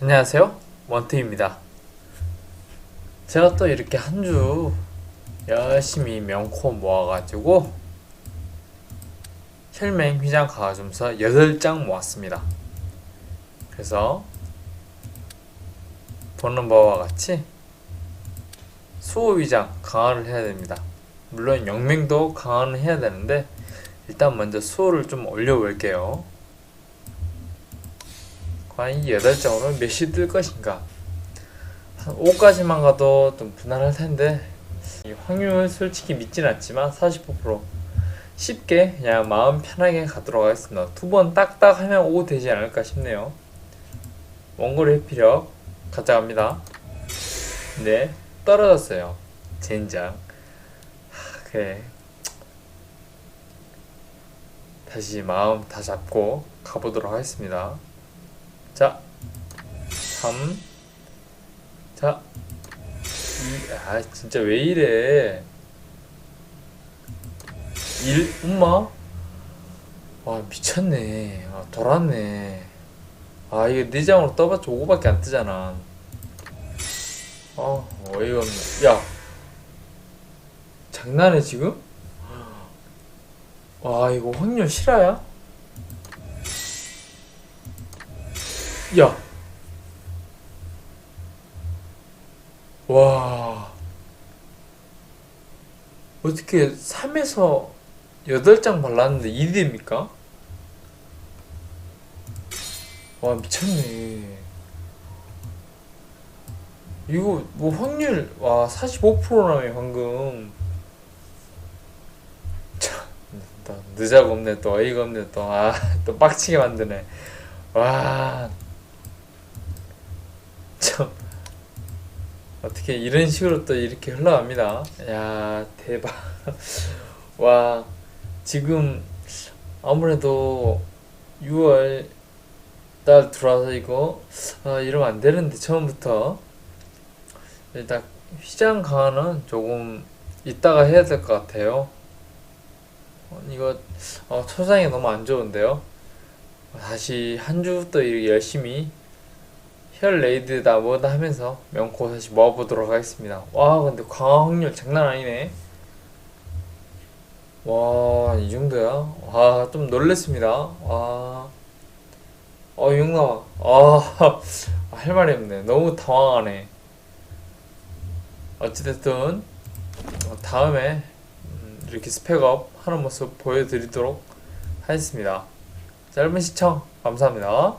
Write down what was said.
안녕하세요. 원트입니다. 제가 또 이렇게 한 주 열심히 명코 모아가지고 혈맹 휘장 강화점서 8장 모았습니다. 그래서 보는 바와 같이 수호 위장 강화를 해야 됩니다. 물론 영맹도 강화는 해야 되는데 일단 먼저 수호를 좀 올려볼게요 과연 이 8장으로 몇이 뜰 것인가? 한 5까지만 가도 좀 무난할 텐데. 이 확률 솔직히 믿진 않지만 45% 쉽게 그냥 마음 편하게 가도록 하겠습니다. 두 번 딱딱 하면 5 되지 않을까 싶네요. 원거리 회피력 가져갑니다. 네 떨어졌어요. 젠장. 하, 그래. 다시 마음 다 잡고 가보도록 하겠습니다 자, 3. 자, 2. 아, 진짜 왜 이래. 1. 엄마? 와, 미쳤네. 아, 돌았네. 아, 이거 4장으로 떠봤자 5고밖에 안 뜨잖아. 아, 어이가 없네. 야! 장난해, 지금? 와, 이거 확률 실화야? 야. 와. 어떻게 3에서 8장 발랐는데 2대입니까? 와, 미쳤네. 이거 뭐 확률 와 45%라며 방금 참 또 늦어가 없네 또 어이가 없네 또 아 또 빡치게 만드네 와 참 어떻게 이런 식으로 또 이렇게 흘러갑니다. 야 대박. 와 지금 아무래도 6월 달 들어와서 이거 아, 이러면 안 되는데 처음부터 일단 휘장 강화는 조금 이따가 해야 될 것 같아요. 어, 이거 어, 초장이 너무 안 좋은데요. 다시 한 주부터 이렇게 열심히 혈 레이드다 뭐다 하면서 명코 다시 모아보도록 하겠습니다. 와 근데 확률 장난 아니네. 와 이 정도야? 와 좀 놀랬습니다. 와. 어 용남아. 아, 할 말이 없네. 너무 당황하네. 어찌됐든 어, 다음에 음, 이렇게 스펙업 하는 모습 보여드리도록 하겠습니다. 짧은 시청 감사합니다.